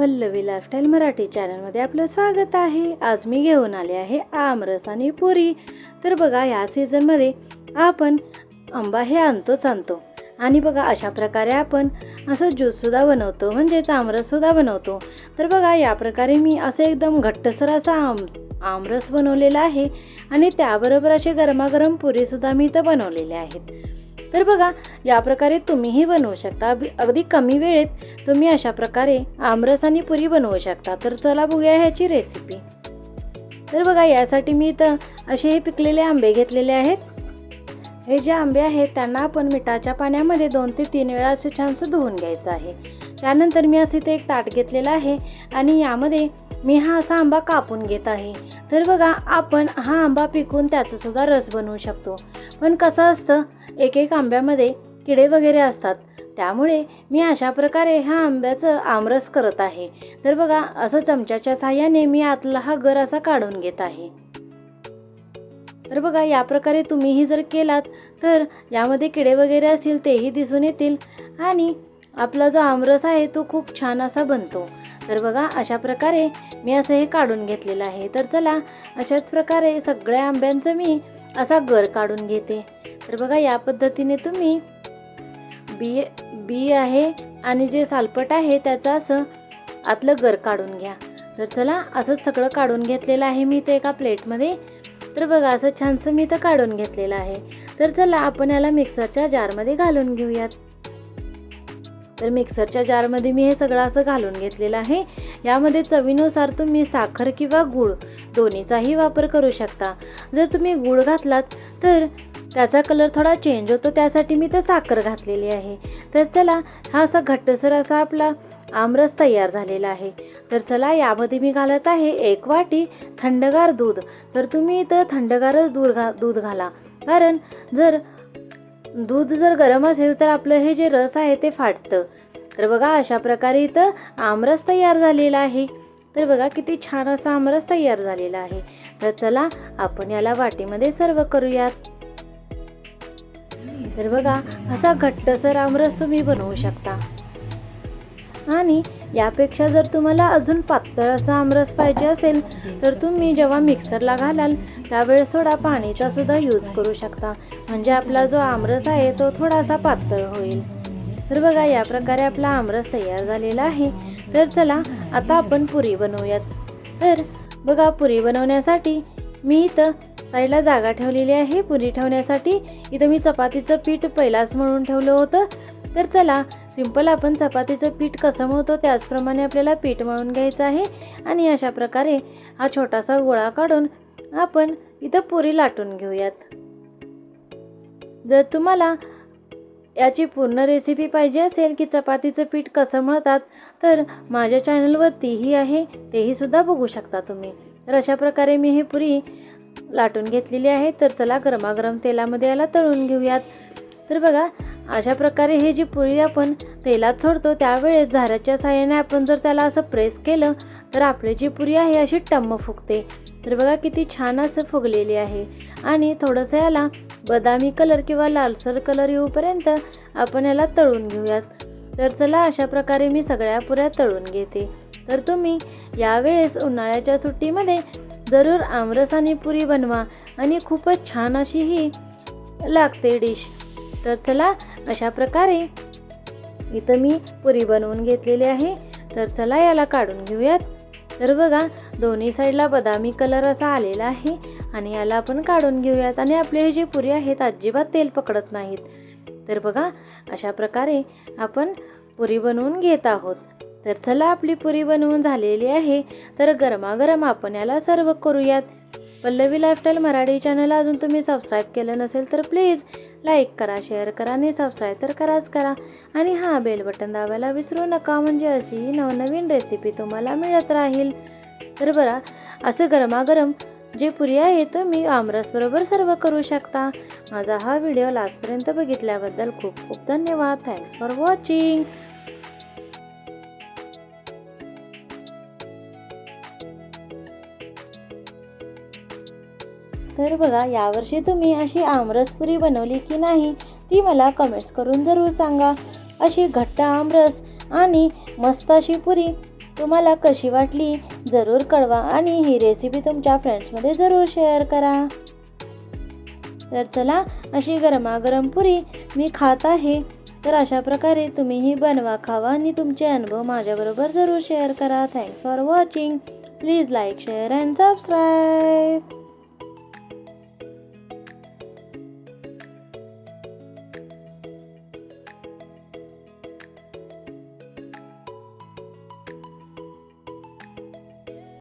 Pallavi lifestyle Marathi चॅनलमध्ये आपलं स्वागत आहे. आज मी घेऊन आले आहे आमरस आणि पुरी. तर बघा या सीझनमध्ये आपण आंबा हे आणतोच आणतो. आणि बघा अशा प्रकारे आपण असं ज्यूससुद्धा बनवतो म्हणजेच आमरससुद्धा बनवतो. तर बघा या प्रकारे मी असं एकदम घट्टसर असा आम आमरस बनवलेला आहे. आणि त्याबरोबर असे गरमागरम पुरीसुद्धा मी इथं बनवलेले आहेत. तर बघा या प्रकारे तुम्हीही बनवू शकता. अगदी- अगदी कमी वेळेत तुम्ही अशा प्रकारे आमरस आणि पुरी बनवू शकता. तर चला बघूया ह्याची रेसिपी तर बघा यासाठी मी इथं असे हे पिकलेले आंबे घेतलेले आहेत. हे जे आंबे आहेत त्यांना आपण मिठाच्या पाण्यामध्ये दोन ते तीन वेळा असं छानसं धुवून घ्यायचं आहे. त्यानंतर मी असं इथे एक ताट घेतलेलं आहे आणि यामध्ये मी हा असा आंबा कापून घेत आहे. तर बघा आपण हा आंबा पिकून त्याचंसुद्धा रस बनवू शकतो. पण कसं असतं एक एक आंब्यामध्ये किडे वगैरे असतात. त्यामुळे मी अशा प्रकारे हा आंब्याचं आमरस करत आहे. तर बघा असं चमच्याच्या साह्याने मी आतला हा गर असा काढून घेत आहे. तर बघा या प्रकारे तुम्हीही जर केलात तर यामध्ये किडे वगैरे असतील तेही दिसून येतील आणि आपला जो आमरस आहे तो खूप छान असा बनतो. तर बघा अशा प्रकारे मी असं हे काढून घेतलेलं आहे. तर चला अशाच प्रकारे सगळ्या आंब्यांचं मी असा गर काढून घेते. तर बघा या पद्धतीने तुम्ही बी बी आहे आणि जे सालपट आहे त्याचं असं आतलं गर काढून घ्या. तर चला असंच सगळं काढून घेतलेलं आहे मी ते एका प्लेटमध्ये. तर बघा असं छानसं मी तर काढून घेतलेलं आहे. तर चला आपण याला मिक्सरच्या जारमध्ये घालून घेऊयात. तर मिक्सरच्या जारमध्ये मी हे सगळं असं घालून घेतलेलं आहे. यामध्ये चवीनुसार तुम्ही साखर किंवा गूळ दोन्हीचाही वापर करू शकता. जर तुम्ही गूळ घातलात तर त्याचा कलर थोडा चेंज होतो त्यासाठी मी तर साखर घातलेली आहे. तर चला हा असा घट्टसर असा आपला आमरस तयार झालेला आहे. तर चला यामध्ये मी घालत आहे एक वाटी थंडगार दूध. तर तुम्ही इथं थंडगारच दूध घा दूध घाला. कारण जर दूध जर गरम असेल तर आपलं हे जे रस आहे ते फाटतं. तर बघा अशा प्रकारे इथं आमरस तयार झालेला आहे. तर बघा किती छान असा आमरस तयार झालेला आहे. तर चला आपण याला वाटीमध्ये सर्व करूयात. तर बघा असा घट्टसर आमरस तुम्ही बनवू शकता. आणि यापेक्षा जर तुम्हाला अजून पातळ असा आमरस पाहिजे असेल तर तुम्ही जेव्हा मिक्सरला घालाल त्यावेळेस थोडा पाणीचा सुद्धा यूज करू शकता. म्हणजे आपला जो आमरस आहे तो थोडासा पातळ होईल. तर बघा या प्रकारे आपला आमरस तयार झालेला आहे. तर चला आता आपण पुरी बनवूयात. तर बघा पुरी बनवण्यासाठी मी इथं साईडला जागा ठेवलेली आहे. पुरी ठेवण्यासाठी इथं मी चपातीचं पीठ पहिलाच म्हणून ठेवलं होतं. तर चला सिंपल आपण चपातीचं पीठ कसं मळतो त्याचप्रमाणे आपल्याला पीठ मळून घ्यायचं आहे. आणि अशा प्रकारे हा छोटासा गोळा काढून आपण इथं पुरी लाटून घेऊयात. जर तुम्हाला याची पूर्ण रेसिपी पाहिजे असेल की चपातीचं पीठ कसं मळतात तर माझ्या चॅनलवर तीही आहे तेही सुद्धा बघू शकता तुम्ही. तर अशा प्रकारे मी हे पुरी लाटून घेतलेली आहे. तर चला गरमागरम तेलामध्ये याला तळून घेऊयात. तर बघा अशा प्रकारे हे जी पोळी आपण तेलात सोडतो त्यावेळेस झाऱ्याच्या साह्याने आपण जर त्याला असं प्रेस केलं तर आपली जी पुरी आहे अशी टम्म फुगते. तर बघा किती छान असं फुगलेली आहे. आणि थोडंसं याला बदामी कलर किंवा लालसर कलर येऊपर्यंत आपण याला तळून घेऊयात. तर चला अशा प्रकारे मी सगळ्या पुऱ्या तळून घेते. तर तुम्ही यावेळेस उन्हाळ्याच्या सुट्टीमध्ये जरूर आमरस आणि पुरी बनवा आणि खूपच छान अशी ही लागते डिश. तर चला अशा प्रकारे. इथं मी पुरी बनवून घेतलेली आहे. तर चला याला काढून घेऊयात. तर बघा दोन्ही साईडला बदामी कलर असा आलेला आहे आणि याला आपण काढून घेऊयात. आणि आपले हे जे पुरी आहेत अजिबात तेल पकडत नाहीत. तर बघा अशा प्रकारे आपण पुरी बनवून घेत आहोत. तर चला आपली पुरी बनवून झालेली आहे. तर गरमागरम आपण याला सर्व करूयात. पल्लवी लाईफस्टाईल मराठी चॅनल अजून तुम्ही सबस्क्राईब केलं नसेल तर प्लीज लाईक करा शेअर करा आणि सबस्क्राईब तर कराच करा. आणि हा बेल बटन दाबायला विसरू नका म्हणजे अशी नवनवीन रेसिपी तुम्हाला मिळत राहील. तर बरा असं गरमागरम जे पुरी आहे तर मी आमरसबरोबर सर्व करू शकता. माझा हा व्हिडिओ लास्टपर्यंत बघितल्याबद्दल खूप खूप धन्यवाद. थँक्स फॉर वॉचिंग तर बघा यावर्षी तुम्ही अशी आमरस पुरी बनवली की नाही ती मला कमेंट्स करून जरूर सांगा. अशी घट्ट आमरस आणि मस्त अशी पुरी तुम्हाला कशी वाटली जरूर कळवा आणि ही रेसिपी तुमच्या फ्रेंड्समध्ये जरूर शेअर करा. तर चला अशी गरमागरम पुरी मी खात आहे. तर अशा प्रकारे तुम्हीही बनवा खावा आणि तुमचे अनुभव माझ्याबरोबर जरूर शेअर करा. Thanks for watching please like share and subscribe